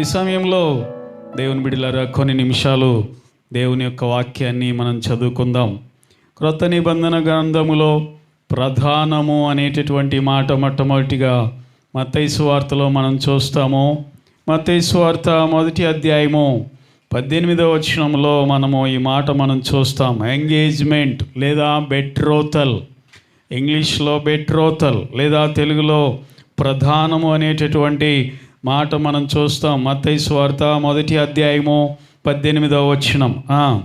ఈ సమయంలో దేవుని బిడిలారా కొన్ని నిమిషాలు దేవుని యొక్క వాక్యాన్ని మనం చదువుకుందాం. క్రొత్త నిబంధన గ్రంథములో ప్రధానము అనేటటువంటి మాట మొట్టమొదటిగా మత్తైసు వార్తలో మనం చూస్తాము. మత్తైసు వార్త మొదటి అధ్యాయము పద్దెనిమిదవ వచనంలో మనము ఈ మాట మనం చూస్తాం. ఎంగేజ్మెంట్ లేదా బెట్రోతల్. ఇంగ్లీష్లో బెట్రోతల్ లేదా తెలుగులో ప్రధానము అనేటటువంటి మాట మనం చూస్తాం. మత్తయి స్వార్త మొదటి అధ్యాయము పద్దెనిమిదవ వచనం. ఆ.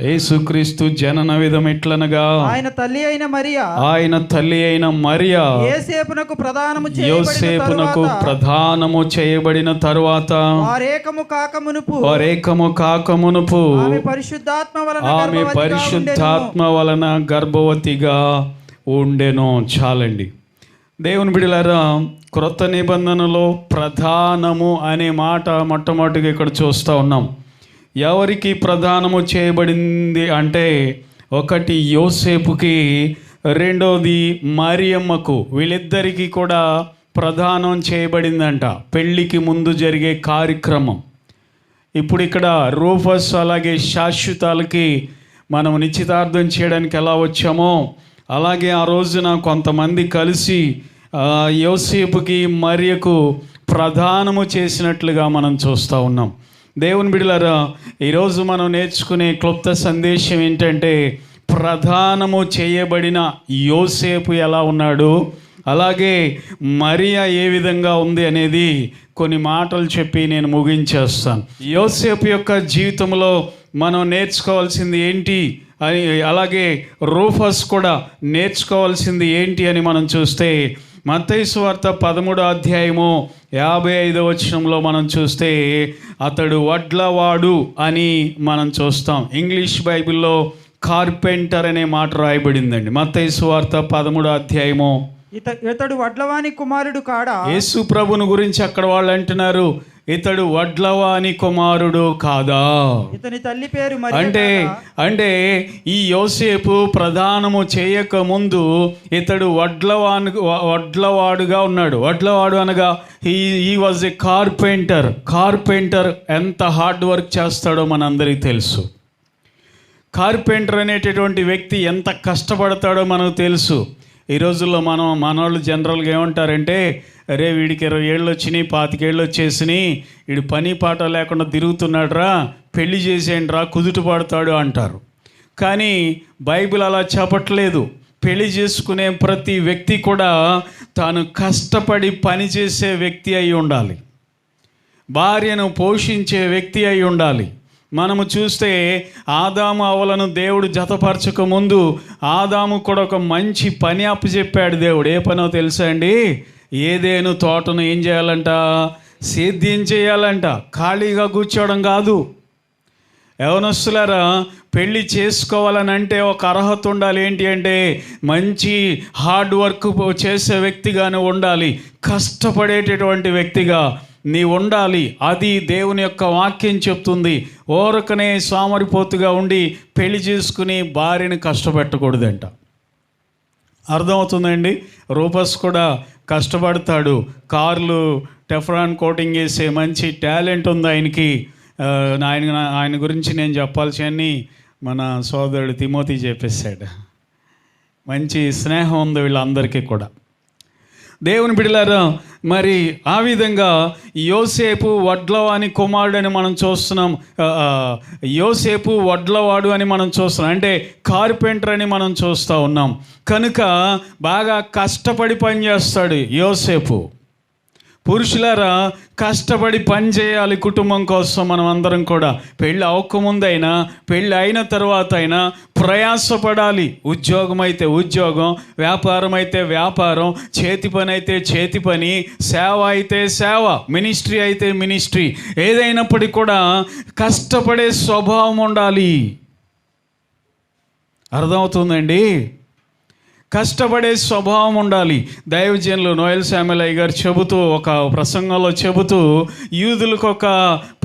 యేసుక్రీస్తు జనన విధం ఎట్లనగా? ఆయన తల్లి అయిన మరియా. ఆయన తల్లి అయిన మరియా. ఏసేపునకు ప్రధానము చేయబడిన యోసేపునకు తరువాత. ప్రధానము చేయబడిన తరువాత. వారేకము కాకమునుపు. వారేకము కాకమునుపు. ఆమె పరిశుద్ధాత్మ వలన ఆమె. పరిశుద్ధాత్మ వలన గర్భవతిగా ఉండెను. చాలండి. దేవుని బిడలారా క్రొత్త నిబంధనలో ప్రధానము అనే మాట మొట్టమొదటిగా ఇక్కడ చూస్తూ ఉన్నాం. ఎవరికి ప్రధానము చేయబడింది అంటే ఒకటి యోసేపుకి రెండోది మరియమ్మకు. వీళ్ళిద్దరికీ కూడా ప్రధానం చేయబడిందంట. పెళ్ళికి ముందు జరిగే కార్యక్రమం. ఇప్పుడు ఇక్కడ రూఫస్ అలాగే శాశ్వతాలకి మనం నిశ్చితార్థం చేయడానికి ఎలా వచ్చామో అలాగే ఆ రోజున కొంతమంది కలిసి యోసేపుకి మరియకు ప్రధానము చేసినట్లుగా మనం చూస్తూ ఉన్నాం. దేవుని బిడలారా ఈరోజు మనం నేర్చుకునే క్లుప్త సందేశం ఏంటంటే ప్రధానము చేయబడిన యోసేపు ఎలా ఉన్నాడు అలాగే మరియా ఏ విధంగా ఉంది అనేది కొన్ని మాటలు చెప్పి నేను ముగించేస్తాను. యోసేపు యొక్క జీవితంలో మనం నేర్చుకోవాల్సింది ఏంటి అని అలాగే రూఫస్ కూడా నేర్చుకోవాల్సింది ఏంటి అని మనం చూస్తే మత్తయి వార్త పదమూడో అధ్యాయము యాభై ఐదో వచనంలో మనం చూస్తే అతడు వడ్లవాడు అని మనం చూస్తాం. ఇంగ్లీష్ బైబిల్లో కార్పెంటర్ అనే మాట రాయబడిందండి. మత్తయి వార్త పదమూడో అధ్యాయము. ఇత ఇతడు వడ్లవాని కుమారుడు కాడా? యేసు ప్రభుని గురించి అక్కడ వాళ్ళు అంటున్నారు. ఇతడు వడ్లవాని కుమారుడు కాదా? ఇతని తల్లి పేరు అంటే అంటే ఈ యోసేపు ప్రధానము చేయక ముందు ఇతడు వడ్లవాను వడ్లవాడుగా ఉన్నాడు. వడ్లవాడు అనగా ఈ ఈ వాజ్ ఎ కార్పెంటర్ కార్పెంటర్ ఎంత హార్డ్ వర్క్ చేస్తాడో మనందరికీ తెలుసు. కార్పెంటర్ అనేటటువంటి వ్యక్తి ఎంత కష్టపడతాడో మనకు తెలుసు. ఈ రోజుల్లో మనం మనోళ్ళు జనరల్గా ఏమంటారంటే అరే వీడికి ఇరవై ఏళ్ళు వచ్చినాయి పాతికేళ్ళు వచ్చేసినాయి వీడు పని పాట లేకుండా తిరుగుతున్నాడురా పెళ్ళి చేసేయండి రా కుదుట పడతాడు అంటారు. కానీ బైబిల్ అలా చెప్పట్లేదు పెళ్ళి చేసుకునే ప్రతి వ్యక్తి కూడా తాను కష్టపడి పని చేసే వ్యక్తి అయి ఉండాలి. భార్యను పోషించే వ్యక్తి అయి ఉండాలి. మనము చూస్తే ఆదాము అవలను దేవుడు జతపరచక ముందు ఆదాము కూడా ఒక మంచి పని అప్పచెప్పాడు దేవుడు. ఏ పనో తెలుసా అండి? ఏదేను తోటను ఏం చేయాలంట? సేద్యం చేయాలంట. ఖాళీగా కూర్చోవడం కాదు. యవనస్తులారా పెళ్ళి చేసుకోవాలని అంటే ఒక అర్హత ఉండాలి. ఏంటి అంటే మంచి హార్డ్ వర్క్ చేసే వ్యక్తిగానే ఉండాలి. కష్టపడేటటువంటి వ్యక్తిగా నీ ఉండాలి అది దేవుని యొక్క వాక్యం చెప్తుంది. ఓరకనే సోమరిపోతుగా ఉండి పెళ్ళి చేసుకుని భార్యని కష్టపెట్టకూడదంట. అర్థమవుతుందండి? రూపస్ కూడా కష్టపడతాడు. కార్లు టెఫ్రాన్ కోటింగ్ వేసే మంచి టాలెంట్ ఉంది ఆయనకి. ఆయన ఆయన గురించి నేను చెప్పాల్సి మన సోదరుడు తిమోతి చెప్పేశాడు. మంచి స్నేహం ఉంది వీళ్ళందరికీ కూడా. దేవుని బిడలారా మరి ఆ విధంగా యోసేపు వడ్లవాని కుమారుడు అని మనం చూస్తున్నాం. యోసేపు వడ్లవాడు అని మనం చూస్తున్నాం. అంటే కార్పెంటర్ అని మనం చూస్తూ ఉన్నాం. కనుక బాగా కష్టపడి పని చేస్తాడు యోసేపు. పురుషులారా కష్టపడి పని చేయాలి కుటుంబం కోసం మనం అందరం కూడా. పెళ్ళి అవ్వకముందైనా పెళ్ళి అయిన తర్వాత అయినా ప్రయాసపడాలి. ఉద్యోగం అయితే ఉద్యోగం వ్యాపారం అయితే వ్యాపారం చేతి పని అయితే చేతి పని సేవ అయితే సేవ మినిస్ట్రీ అయితే మినిస్ట్రీ. ఏదైనప్పటికీ కూడా కష్టపడే స్వభావం ఉండాలి. అర్థమవుతుందండి? కష్టపడే స్వభావం ఉండాలి. దైవజనులు నోయల్ శామిలయ్య గారు చెబుతూ ఒక ప్రసంగంలో చెబుతూ యూదులకు ఒక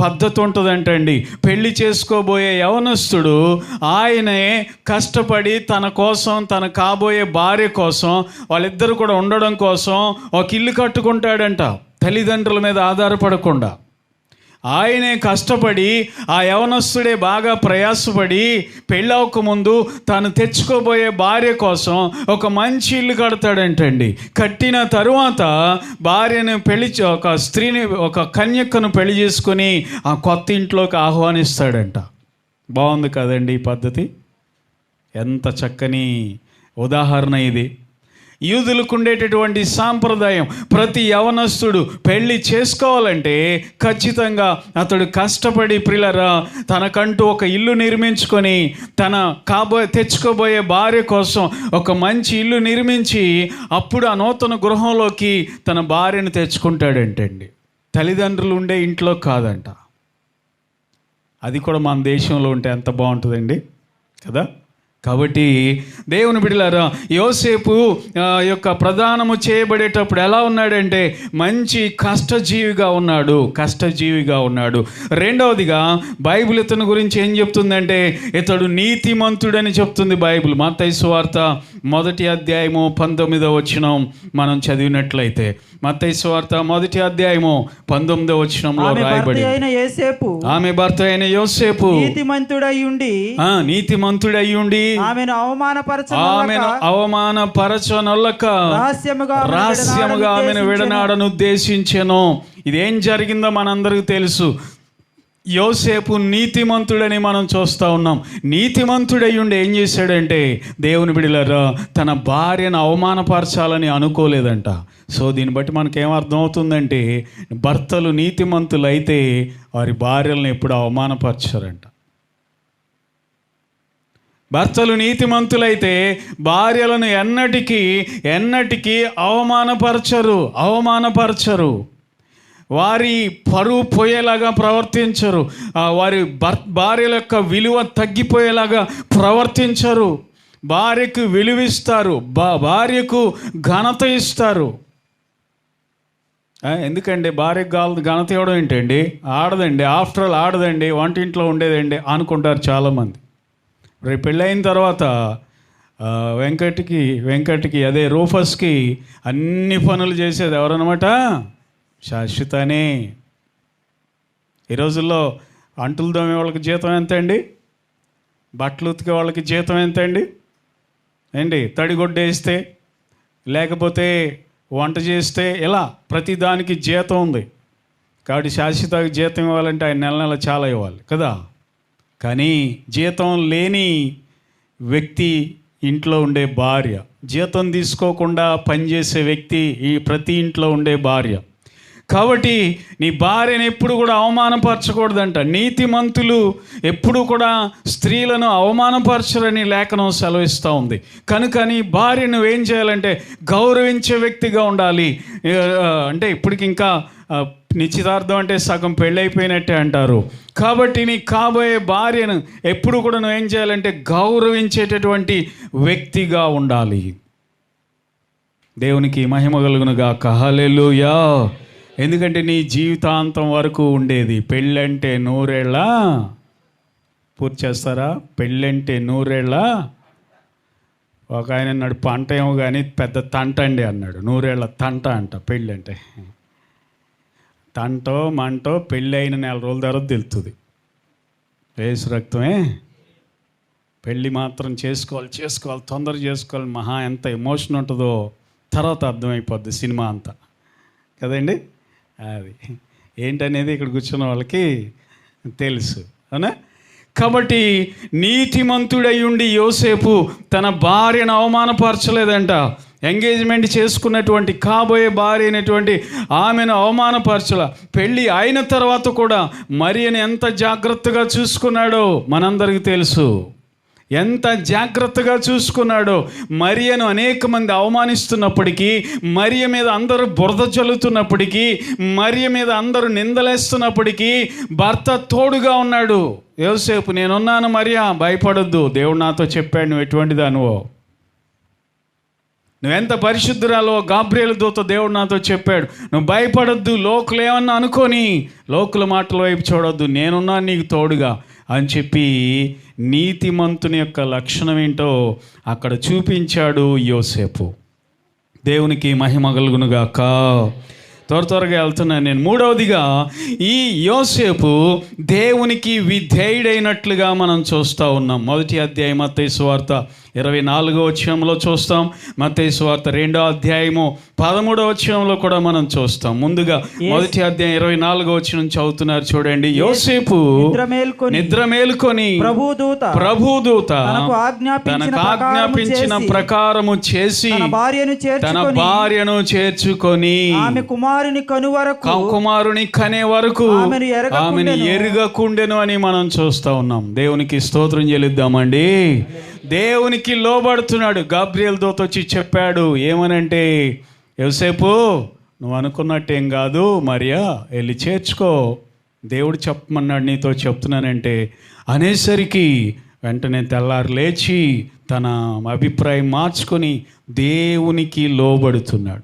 పద్ధతి ఉంటుందంటండి. పెళ్ళి చేసుకోబోయే యవనస్తుడు ఆయనే కష్టపడి తన కోసం తన కాబోయే భార్య కోసం వాళ్ళిద్దరు కూడా ఉండడం కోసం ఒక ఇల్లు కట్టుకుంటాడంట. తల్లిదండ్రుల మీద ఆధారపడకుండా. ఆయనే కష్టపడి ఆ యవనస్తుడే బాగా ప్రయాసపడి పెళ్ళవకముందు తను తాను తెచ్చుకోబోయే భార్య కోసం ఒక మంచి ఇల్లు కడతాడంటండి. కట్టిన తరువాత భార్యను పెళ్ళి ఒక స్త్రీని ఒక కన్యక్కను పెళ్ళి చేసుకొని ఆ కొత్త ఇంట్లోకి ఆహ్వానిస్తాడంట. బాగుంది కదండి ఈ పద్ధతి? ఎంత చక్కని ఉదాహరణ ఇది. యూదులకు ఉండేటటువంటి సాంప్రదాయం. ప్రతి యవనస్తుడు పెళ్ళి చేసుకోవాలంటే ఖచ్చితంగా అతడు కష్టపడి ప్రిలరా తనకంటూ ఒక ఇల్లు నిర్మించుకొని తన కాబోయే తెచ్చుకోబోయే భార్య కోసం ఒక మంచి ఇల్లు నిర్మించి అప్పుడు ఆ నూతన గృహంలోకి తన భార్యను తెచ్చుకుంటాడంటండి. తల్లిదండ్రులు ఉండే ఇంట్లో కాదంట. అది కూడా మన దేశంలో ఉంటే ఎంత బాగుంటుందండి? కదా? కాబట్టి దేవుని బిడ్డలారా యోసేపు యొక్క ప్రధానము చేయబడేటప్పుడు ఎలా ఉన్నాడంటే మంచి కష్టజీవిగా ఉన్నాడు కష్టజీవిగా ఉన్నాడు. రెండవదిగా బైబిల్ ఇతని గురించి ఏం చెప్తుందంటే ఇతడు నీతిమంతుడని చెప్తుంది బైబిల్. మత్తయి సువార్త మొదటి అధ్యాయము పంతొమ్మిదో వచనం మనం చదివినట్లయితే. మత్తయి సువార్త మొదటి అధ్యాయము పంతొమ్మిదో వచనంలో ఆమె భర్త రాయబడి ఆమె భర్త అయిన యోసేపు. నీతిమంతుడై ఉండి ఆ నీతిమంతుడయ్యుండి ఆమెను అవమానపరచ ఆమెను అవమానపరచనొల్లక రహస్యముగా రహస్యముగా ఆమెను. విడనాడను ఉద్దేశించెను ఇదేం జరిగిందో మనందరికీ తెలుసు. యోసేపు నీతిమంతుడని మనం చూస్తూ ఉన్నాం. నీతిమంతుడై ఉండి ఏం చేశాడంటే దేవుని బిడిలరా తన భార్యను అవమానపరచాలని అనుకోలేదంట. సో దీన్ని బట్టి మనకేం అర్థమవుతుందంటే భర్తలు నీతిమంతులు అయితే వారి భార్యలను ఎప్పుడు అవమానపరచారంట. భర్తలు నీతిమంతులైతే భార్యలను ఎన్నటికీ ఎన్నటికీ అవమానపరచరు అవమానపరచరు. వారి పరువు పోయేలాగా ప్రవర్తించరు. వారి భర్ భార్యల యొక్క విలువ తగ్గిపోయేలాగా ప్రవర్తించరు. భార్యకు విలువిస్తారు బా భార్యకు ఘనత ఇస్తారు. ఎందుకండి? భార్యకు గాల ఘనత ఇవ్వడం ఏంటండి? ఆడదండి ఆఫ్టర్ ఆల్ ఆడదండి వంటింట్లో ఉండేదండి అనుకుంటారు చాలామంది. రేపు పెళ్ళైన తర్వాత వెంకట్కి వెంకట్కి అదే రూఫస్కి అన్ని పనులు చేసేది ఎవరనమాట శాశ్వతనే. ఈ రోజుల్లో అంటులు దోమే వాళ్ళకి జీతం ఎంత అండి బట్టలు ఉతికే వాళ్ళకి జీతం ఎంత అండి ఏంటి తడిగొడ్డ వేస్తే లేకపోతే వంట చేస్తే ఇలా ప్రతి దానికి జీతం ఉంది. కాబట్టి శాశ్వత జీతం ఇవ్వాలంటే ఆయన నెల నెల చాలా ఇవ్వాలి కదా? కానీ జీతం లేని వ్యక్తి ఇంట్లో ఉండే భార్య జీతం తీసుకోకుండా పనిచేసే వ్యక్తి ఈ ప్రతి ఇంట్లో ఉండే భార్య. కాబట్టి నీ భార్యను ఎప్పుడు కూడా అవమానపరచకూడదంట. నీతిమంతులు ఎప్పుడు కూడా స్త్రీలను అవమానపరచరని లేఖనం సెలవిస్తూ ఉంది. కనుక నీ భార్య నువ్వేం చేయాలంటే గౌరవించే వ్యక్తిగా ఉండాలి. అంటే ఇప్పటికింకా నిశ్చితార్థం అంటే సగం పెళ్ళైపోయినట్టే అంటారు. కాబట్టి నీ కాబోయే భార్యను ఎప్పుడు కూడా నువ్వేం చేయాలంటే గౌరవించేటటువంటి వ్యక్తిగా ఉండాలి. దేవునికి మహిమ కలుగునుగా కహలెలుయా ఎందుకంటే నీ జీవితాంతం వరకు ఉండేది. పెళ్ళంటే నూరేళ్ళ. పూర్తి చేస్తారా? పెళ్ళంటే నూరేళ్ళ. ఒక ఆయన అన్నాడు పంట ఏమో కానీ పెద్ద తంట అండి అన్నాడు. నూరేళ్ళ తంట అంట పెళ్ళంటే. తంటో మంటో పెళ్ళి అయిన నెల రోజుల తర్వాత తెలుస్తుంది వేసు రక్తమే పెళ్ళి మాత్రం చేసుకోవాలి చేసుకోవాలి తొందర చేసుకోవాలి. మహా ఎంత ఎమోషన్ ఉంటుందో తర్వాత అర్థమైపోద్ది సినిమా అంతా. కదండి? అది. ఏంటనేది ఇక్కడ కూర్చున్న వాళ్ళకి తెలుసు. అవునా? కాబట్టి నీతిమంతుడై ఉండి యోసేపు తన భార్యను అవమానపరచలేదంట. ఎంగేజ్మెంట్ చేసుకున్నటువంటి కాబోయే భార్య అయినటువంటి ఆమెను అవమానపరచల. పెళ్ళి అయిన తర్వాత కూడా మరియని ఎంత జాగ్రత్తగా చూసుకున్నాడో మనందరికీ తెలుసు. ఎంత జాగ్రత్తగా చూసుకున్నాడో మరియను అనేక మంది అవమానిస్తున్నప్పటికీ మరియ మీద అందరూ బురద చల్లుతున్నప్పటికీ మరియ మీద అందరూ నిందలేస్తున్నప్పటికీ భర్త తోడుగా ఉన్నాడు. యోసేపు నేనున్నాను మరియా భయపడొద్దు. దేవుడు నాతో చెప్పాడు నువ్వు ఎటువంటి దానివో నువ్వెంత పరిశుద్ధురాలో గాబ్రియల దూత దేవుడు నాతో చెప్పాడు. నువ్వు భయపడొద్దు లోకులు ఏమన్నా అనుకొని. లోకుల మాటల వైపు చూడొద్దు. నేనున్నా నీకు తోడుగా. అని చెప్పి నీతిమంతుని యొక్క లక్షణం ఏంటో అక్కడ చూపించాడు యోసేపు. దేవునికి మహిమగలుగునుగాక త్వర త్వరగా వెళ్తున్నాను నేను మూడవదిగా ఈ యోసేపు దేవునికి విధేయుడైనట్లుగా మనం చూస్తూ ఉన్నాం. మొదటి అధ్యాయం అత్తయ్య వార్త ఇరవై నాలుగో వచ్చంలో చూస్తాం. మత్తయి సువార్త రెండో అధ్యాయము పదమూడో వచ్చంలో కూడా మనం చూస్తాం. ముందుగా మొదటి అధ్యాయం ఇరవై నాలుగో వచ్చిన చదువుతున్నారు చూడండి. యోసేపు నిద్ర మేల్కొని నిద్ర మేలుకొని ప్రభు దూత ప్రభుదూత తనకు ఆజ్ఞాపించిన ప్రకారము చేసి, తన భార్యను తన చేర్చుకొని భార్యను చేర్చుకొని ఆమె కుమారుని కను వరకు కా- కుమారుని కనే వరకు. ఆమెను ఎరుగకుండెను అని మనం చూస్తా ఉన్నాం. దేవునికి స్తోత్రం చెల్లిద్దామండి. దేవునికి లోబడుతున్నాడు. గాబ్రియల్ దోత వచ్చి చెప్పాడు ఏమనంటే ఎవసేపు నువ్వు అనుకున్నట్టేం కాదు మరియా వెళ్ళి చేర్చుకో. దేవుడు చెప్పమన్నాడు నీతో చెప్తున్నానంటే అనేసరికి వెంటనే తెల్లారు లేచి తన అభిప్రాయం మార్చుకొని దేవునికి లోబడుతున్నాడు.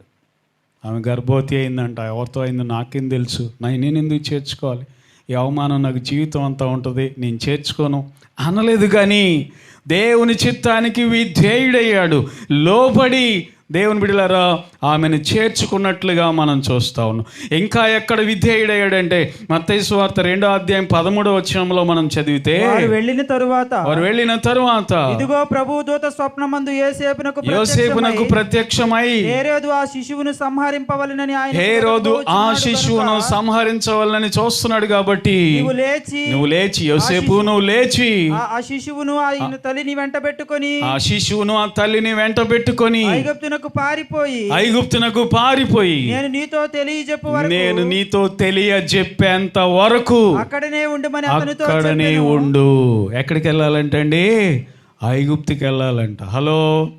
ఆమె గర్భవతి అయిందంట ఎవరితో అయిందో నాకేం తెలుసు. నేను ఎందుకు చేర్చుకోవాలి? ఈ అవమానం నాకు జీవితం అంతా ఉంటుంది నేను చేర్చుకోను. అనలేదు కానీ దేవుని చిత్తానికి విధేయుడయ్యాడు. లోబడి దేవుని బిడలారా ఆమెను చేర్చుకున్నట్లుగా మనం చూస్తా ఉన్నాం. ఇంకా ఎక్కడ విధేయుడయ్యాడంటే మత్తయి సువార్త రెండో అధ్యాయం పదమూడో వచనంలో మనం చదివితే వెళ్ళిన తరువాత వారు వెళ్ళిన తరువాత ఇదిగో ప్రభు దూత స్వప్నమందు ఏసేపునకు యోసేపునకు ప్రత్యక్షమై హేరోదు ఆ శిశువును సంహరింపవలనని ఆయన హే రోజు ఆ శిశువును సంహరించవాలని చూస్తున్నాడు కాబట్టి నీవు లేచి నువ్వు లేచి యోసేపు నువ్వు లేచి. ఆ- ఆ శిశువును ఆయన తల్లిని వెంట పెట్టుకొని ఆ శిశువును ఆ తల్లిని వెంట పెట్టుకొని ఐగుప్తునకు పారిపోయి ఐగుప్తునకు పారిపోయి నేను నీతో తెలియజెప్పు వరకు నేను నీతో తెలియజెప్పేంత వరకు అక్కడనే ఉండమని అతనితో అక్కడనే ఉండు. ఎక్కడికి వెళ్ళాలంటే అండి ఐగుప్తుకి వెళ్ళాలంట. హలో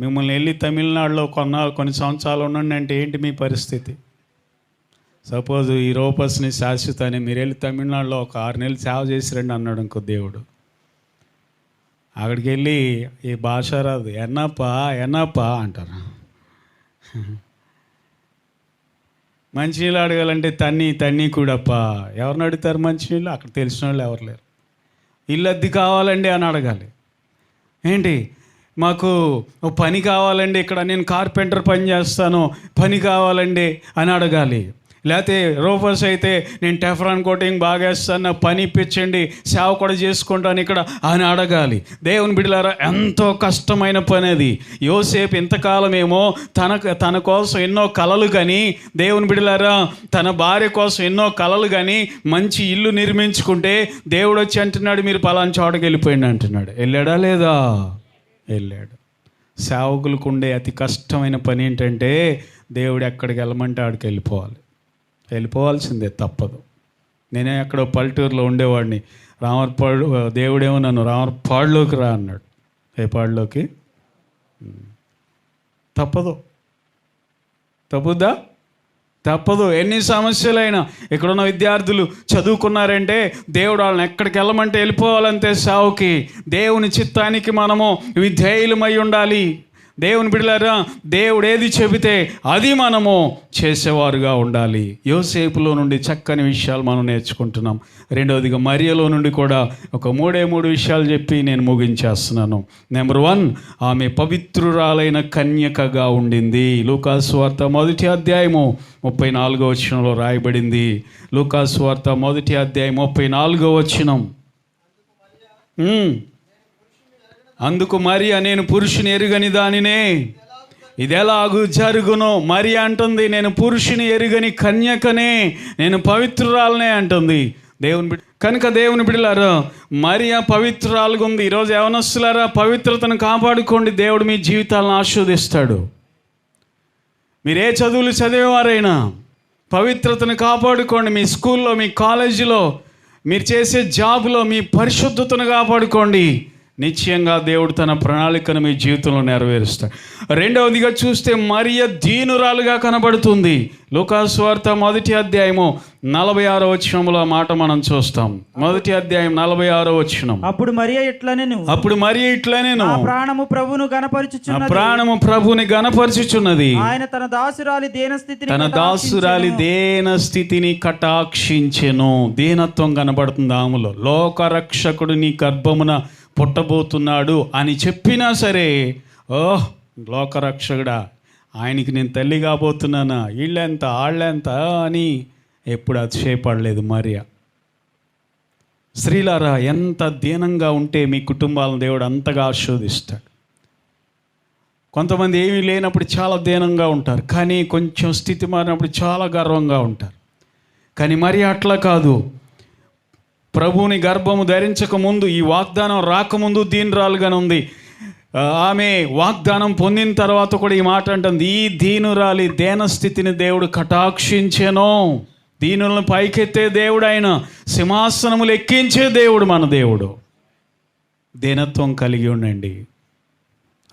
మిమ్మల్ని వెళ్ళి తమిళనాడులో కొన్న కొన్ని సంవత్సరాలు ఉండండి అంటే ఏంటి మీ పరిస్థితి? సపోజ్ ఈ రూపస్ని శాశ్వతాన్ని మీరు వెళ్ళి తమిళనాడులో ఒక ఆరు నెలలు సేవ చేసి రండి అన్నాడు ఇంకో దేవుడు. అక్కడికి వెళ్ళి ఈ భాష రాదు. ఎన్నప్పా ఎన్నప్పా అంటారు. మంచినీళ్ళు అడగాలంటే తన్ని తన్ని కూడప్ప. ఎవరిని అడుగుతారు మంచినీళ్ళు? అక్కడ తెలిసిన వాళ్ళు ఎవరు లేరు. ఇల్లు అద్దె కావాలండి అని అడగాలి. ఏంటి? మాకు పని కావాలండి ఇక్కడ నేను కార్పెంటర్ పని చేస్తాను పని కావాలండి అని అడగాలి. లేకపోతే రోఫర్స్ అయితే నేను టెఫ్రాన్ కోటింగ్ బాగా వేస్తాను పని ఇప్పించండి సేవ కూడా చేసుకుంటాను ఇక్కడ అని అడగాలి. దేవుని బిడ్డలారా ఎంతో కష్టమైన పని అది యోసేపు ఇంతకాలమేమో తన తన కోసం ఎన్నో కలలు కానీ దేవుని బిడ్డలారా తన భార్య కోసం ఎన్నో కలలు కానీ మంచి ఇల్లు నిర్మించుకుంటే దేవుడు వచ్చి అంటున్నాడు మీరు పలానా చోటకి వెళ్ళిపోయింది అంటున్నాడు. వెళ్ళాడా లేదా? వెళ్ళాడు. సేవకులకు ఉండే అతి కష్టమైన పని ఏంటంటే దేవుడు ఎక్కడికి వెళ్ళమంటే ఆడికి వెళ్ళిపోవాలి. వెళ్ళిపోవాల్సిందే తప్పదు. నేనే అక్కడ పల్లెటూరులో ఉండేవాడిని. రామర్పాడు దేవుడేమో నన్ను రామర్పాడులోకి రా అన్నాడు. ఏ పాడులోకి? తప్పదు. తప్పుద్దా? తప్పదు. ఎన్ని సమస్యలైనా ఇక్కడున్న విద్యార్థులు చదువుకున్నారంటే దేవుడు వాళ్ళని ఎక్కడికి వెళ్ళమంటే వెళ్ళిపోవాలంతే సావుకి. దేవుని చిత్తానికి మనము విధేయులమై ఉండాలి. దేవుని బిడ్డలారా దేవుడు ఏది చెబితే అది మనము చేసేవారుగా ఉండాలి. యోసేపులో నుండి చక్కని విషయాలు మనం నేర్చుకుంటున్నాం. రెండవదిగా మరియలో నుండి కూడా ఒక మూడే మూడు విషయాలు చెప్పి నేను ముగించేస్తున్నాను. నెంబర్ వన్ ఆమె పవిత్రురాలైన కన్యకగా ఉండింది. లూకాస్వార్త మొదటి అధ్యాయము ముప్పై నాలుగో వచనంలో రాయబడింది. లూకాస్వార్త మొదటి అధ్యాయం ముప్పై నాలుగో వచనం. అందుకు మరియా నేను పురుషుని ఎరుగని దానినే. ఇది ఇదెలాగు జరుగును? మరి అంటుంది నేను పురుషుని ఎరుగని కన్యకనే నేను పవిత్రురాలనే అంటుంది. దేవుని బిడ్డ కనుక దేవుని బిడ్డలారా మరియా పవిత్రురాలుగా ఉంది ఈరోజు యవనస్తులారా పవిత్రతను కాపాడుకోండి. దేవుడు మీ జీవితాలను ఆస్వాదిస్తాడు మీరే చదువులు చదివేవారైనా పవిత్రతను కాపాడుకోండి. మీ స్కూల్లో మీ కాలేజీలో మీరు చేసే జాబ్లో మీ పరిశుద్ధతను కాపాడుకోండి. నిశ్చయంగా దేవుడు తన ప్రణాళికను మీ జీవితంలో నెరవేరుస్తాడు. రెండవదిగా చూస్తే మరియ దీనురాలుగా కనబడుతుంది. లోకాస్వార్త మొదటి అధ్యాయము నలభై ఆరో వచనంలో ఆ మాట మనం చూస్తాం. మొదటి అధ్యాయం నలభై ఆరో వచనం. అప్పుడు మరియ ఇట్లనెను అప్పుడు మరి ఇట్లనేను నా ప్రాణము ప్రభువును నా గనపరుచుచున్నది ప్రాణము ప్రభుని గనపరుచుచున్నది ఆయన తన దాసురాలి దేన స్థితిని తన దాసురాలి దేన స్థితిని కటాక్షించెను. దీనత్వం కనబడుతుంది ఆమెలో. లోకరక్షకుడు నీ గర్భమున పుట్టబోతున్నాడు అని చెప్పినా సరే ఓహ్ లోకరక్షకుడా ఆయనకి నేను తల్లి కాబోతున్నానా? వీళ్ళెంత వాళ్ళెంత అని ఎప్పుడు అతిశయపడలేదు మరియా. స్త్రీలారా ఎంత దీనంగా ఉంటే మీ కుటుంబాలను దేవుడు అంతగా ఆస్వాదిస్తాడు కొంతమంది ఏమీ లేనప్పుడు చాలా దీనంగా ఉంటారు కానీ కొంచెం స్థితి మారినప్పుడు చాలా గర్వంగా ఉంటారు. కానీ మరి అట్లా కాదు. ప్రభువుని గర్భము ధరించక ముందు ఈ వాగ్దానం రాకముందు దీనురాలుగానే ఉంది. ఆమె వాగ్దానం పొందిన తర్వాత కూడా ఈ మాట అంటుంది ఈ దీనురాలి దేన స్థితిని దేవుడు కటాక్షించెను? దీనులను పైకెత్తే దేవుడు ఆయన సింహాసనములు ఎక్కించే దేవుడు మన దేవుడు. దీనత్వం కలిగి ఉండండి.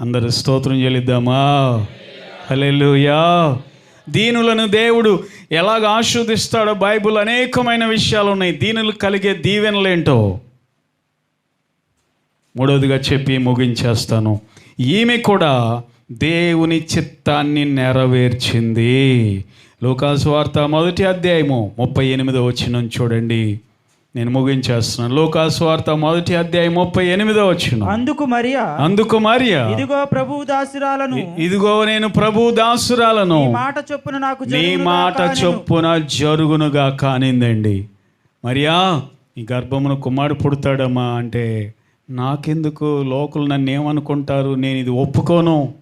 అందరు స్తోత్రం చెల్లిద్దామా? హలెలుయా దీనులను దేవుడు ఎలాగ ఆస్వాదిస్తాడో బైబిల్ అనేకమైన విషయాలు ఉన్నాయి. దీనులు కలిగే దీవెనలేంటో మూడవదిగా చెప్పి ముగించేస్తాను. ఈమె కూడా దేవుని చిత్తాన్ని నెరవేర్చింది. లోకాసు వార్త మొదటి అధ్యాయము ముప్పై ఎనిమిదో వచ్చిన చూడండి. నేను ముగించేస్తున్నాను. లోకాసు వార్త మొదటి అధ్యాయం ముప్పై ఎనిమిదో వచ్చిన అందుకు మరియా అందుకు మరియా ఇదిగో ప్రభు దాసురాలను. ఇదిగో నేను ప్రభు దాసురాలను. మాట చొప్పున నాకు నీ మాట. చొప్పున జరుగునుగా కానిందండి. మరియా ఈ గర్భమున కుమారుడు పుడతాడమ్మా అంటే నాకెందుకు లోకులు నన్ను ఏమనుకుంటారు నేను ఇది ఒప్పుకోను.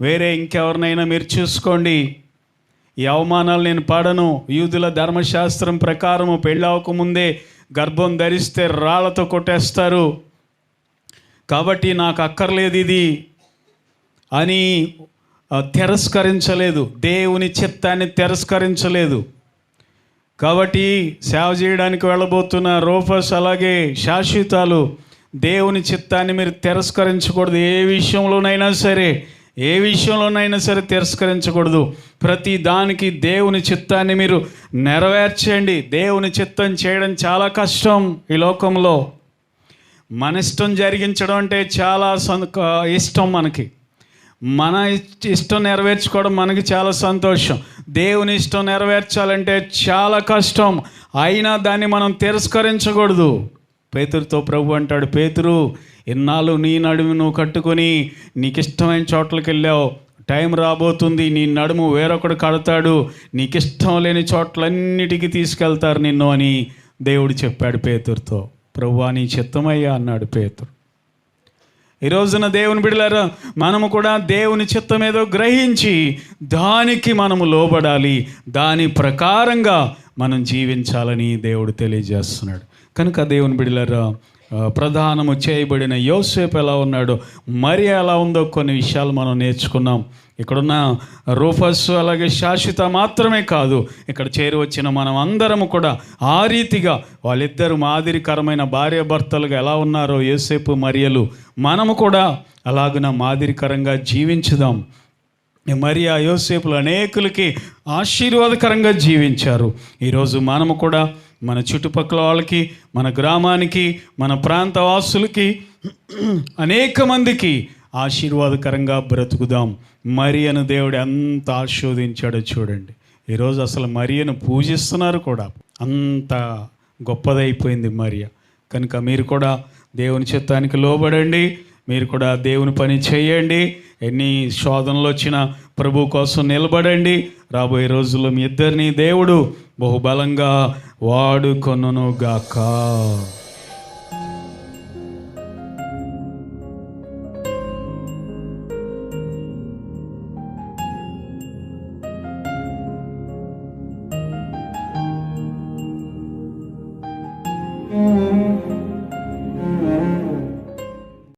వేరే ఇంకెవరినైనా మీరు చూసుకోండి. ఈ అవమానాలు నేను పాడను. యూదుల ధర్మశాస్త్రం ప్రకారము పెళ్ళవకముందే గర్భం ధరిస్తే రాళ్ళతో కొట్టేస్తారు. కాబట్టి నాకు అక్కర్లేదు ఇది అని తిరస్కరించలేదు. దేవుని చిత్తాన్ని తిరస్కరించలేదు. కాబట్టి సేవ చేయడానికి వెళ్ళబోతున్న రోఫస్ అలాగే శాశ్వతాలు దేవుని చిత్తాన్ని మీరు తిరస్కరించకూడదు. ఏ విషయంలోనైనా సరే ఏ విషయంలోనైనా సరే తిరస్కరించకూడదు. ప్రతి దానికి దేవుని చిత్తాన్ని మీరు నెరవేర్చండి దేవుని చిత్తం చేయడం చాలా కష్టం ఈ లోకంలో. మన ఇష్టం జరిగించడం అంటే చాలా సం ఇష్టం మనకి. మన ఇష్టం నెరవేర్చుకోవడం మనకి చాలా సంతోషం. దేవుని ఇష్టం నెరవేర్చాలంటే చాలా కష్టం. అయినా దాన్ని మనం తిరస్కరించకూడదు. పేతురుతో ప్రభు అంటాడు పేతురు ఇన్నాళ్ళు నీ నడుము నువ్వు కట్టుకొని నీకు ఇష్టమైన చోట్లకి వెళ్ళావు టైం రాబోతుంది నీ నడుము వేరొకడు కడతాడు. నీకు ఇష్టం లేని చోట్లన్నిటికీ తీసుకెళ్తారు నిన్ను అని దేవుడు చెప్పాడు పేతురుతో. ప్రభువా నీ చిత్తమయ్యా అన్నాడు పేతురు. ఈ రోజున దేవుని బిడలారా మనము కూడా దేవుని చిత్తం ఏదో గ్రహించి దానికి మనము లోబడాలి. దాని ప్రకారంగా మనం జీవించాలని దేవుడు తెలియజేస్తున్నాడు. కనుక దేవుని బిడలారా ప్రధానము చేయబడిన యోసేపు ఎలా ఉన్నాడో మరి ఎలా ఉందో కొన్ని విషయాలు మనం నేర్చుకున్నాం. ఇక్కడున్న రూఫస్ అలాగే శాశ్వత మాత్రమే కాదు ఇక్కడ చేరి వచ్చిన మనం అందరము కూడా ఆ రీతిగా వాళ్ళిద్దరు మాదిరికరమైన భార్యాభర్తలుగా ఎలా ఉన్నారో యోసేపు మరియలు మనము కూడా అలాగున మాదిరికరంగా జీవించుదాం. మరి ఆ యోసేపులు అనేకులకి ఆశీర్వాదకరంగా జీవించారు. ఈరోజు మనము కూడా మన చుట్టుపక్కల వాళ్ళకి మన గ్రామానికి మన ప్రాంత వాసులకి అనేక మందికి ఆశీర్వాదకరంగా బ్రతుకుదాం. మరియను దేవుడు ఎంత ఆశీర్వదించాడో చూడండి. ఈరోజు అసలు మరియను పూజిస్తున్నారు కూడా. అంత గొప్పదైపోయింది మరియ. కనుక మీరు కూడా దేవుని చిత్తానికి లోబడండి. మీరు కూడా దేవుని పని చేయండి. ఎన్ని శోధనలు వచ్చినా ప్రభు కోసం నిలబడండి. రాబోయే రోజుల్లో మీ ఇద్దరిని దేవుడు బహుబలంగా వాడుకొనును